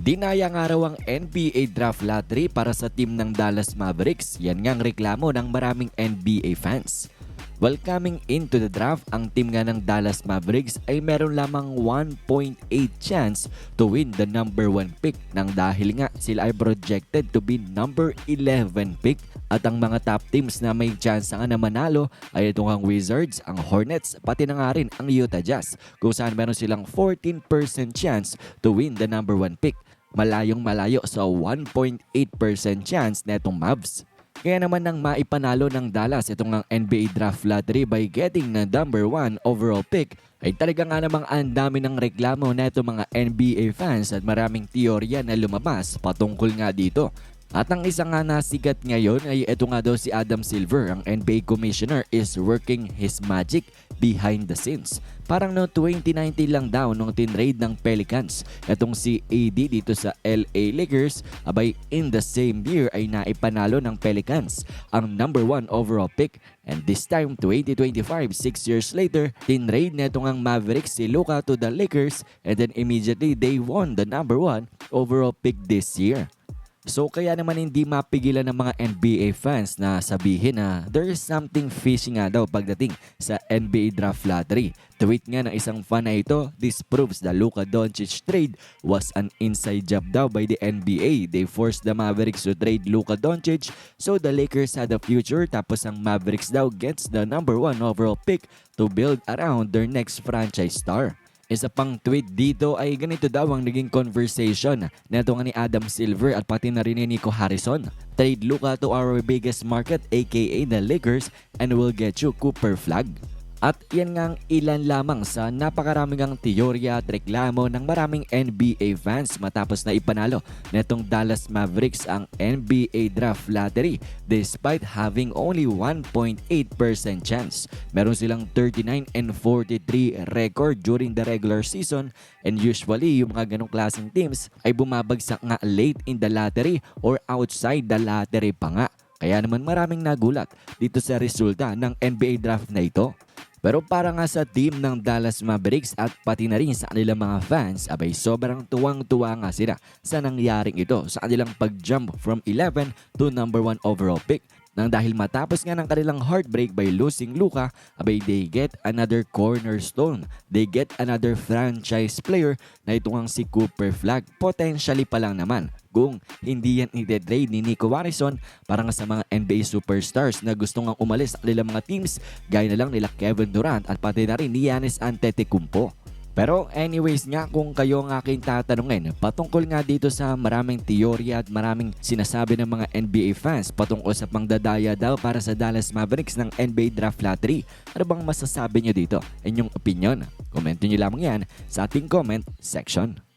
Dinaya nga raw ang NBA draft lottery para sa team ng Dallas Mavericks. Yan nga ang reklamo ng maraming NBA fans. Well, coming into the draft, ang team nga ng Dallas Mavericks ay meron lamang 1.8 chance to win the number 1 pick nang dahil nga sila ay projected to be number 11 pick at ang mga top teams na may chance nga na manalo ay itong ang Wizards, ang Hornets, pati na nga rin ang Utah Jazz kung saan meron silang 14% chance to win the number 1 pick. Malayong malayo sa 1.8% chance na itong Mavs. Kaya naman nang maipanalo ng Dallas itong NBA draft lottery by getting na number 1 overall pick ay talaga nga namang ang dami ng reklamo na itong mga NBA fans at maraming teorya na lumabas patungkol nga dito. At ang isa nga nasigat ngayon ay ito nga daw si Adam Silver, ang NBA Commissioner is working his magic behind the scenes. Parang no 2019 lang daw nung tinrade ng Pelicans. Itong si AD dito sa LA Lakers, abay in the same year ay naipanalo ng Pelicans ang number 1 overall pick. And this time, 2025, 6 years later, tinrade na itong ang Mavericks si Luka to the Lakers and then immediately they won the number 1 overall pick this year. So kaya naman hindi mapigilan ng mga NBA fans na sabihin na there is something fishy nga daw pagdating sa NBA draft lottery. Tweet nga ng isang fan na ito, this proves the Luka Doncic trade was an inside job daw by the NBA. They forced the Mavericks to trade Luka Doncic so the Lakers had a future tapos ang Mavericks daw gets the number one overall pick to build around their next franchise star. Isa pang tweet dito ay ganito daw ang naging conversation neto nga ni Adam Silver at pati na rin ni Nico Harrison. Trade Luka to our biggest market aka the Lakers and we'll get you Cooper Flag. At yan nga ang ilan lamang sa napakaraming ang teorya at reklamo ng maraming NBA fans matapos na ipanalo netong Dallas Mavericks ang NBA Draft Lottery despite having only 1.8% chance. Meron silang 39 and 43 record during the regular season and usually yung mga ganong klaseng teams ay bumabagsak nga late in the lottery or outside the lottery pa nga. Kaya naman maraming nagulat dito sa resulta ng NBA draft na ito. Pero para nga sa team ng Dallas Mavericks at pati na rin sa kanilang mga fans, abay sobrang tuwang-tuwa nga sila sa nangyaring ito sa kanilang pag-jump from 11 to number 1 overall pick. Nang dahil matapos nga ng kanilang heartbreak by losing Luka, abay they get another cornerstone. They get another franchise player na ito ang si Cooper Flag. Potentially pa lang naman kung hindi yan i-trade ni Nico Harrison para nga sa mga NBA superstars na gusto nga umalis sa kanilang mga teams gaya na lang nila Kevin Durant at pati na rin ni Giannis Antetokounmpo. Pero anyways nga kung kayo ang aking tatanungin patungkol nga dito sa maraming teorya at maraming sinasabi ng mga NBA fans patungkol sa pangdadaya daw para sa Dallas Mavericks ng NBA Draft Lottery. Ano bang masasabi nyo dito? Inyong opinion? Komento nyo lamang yan sa ating comment section.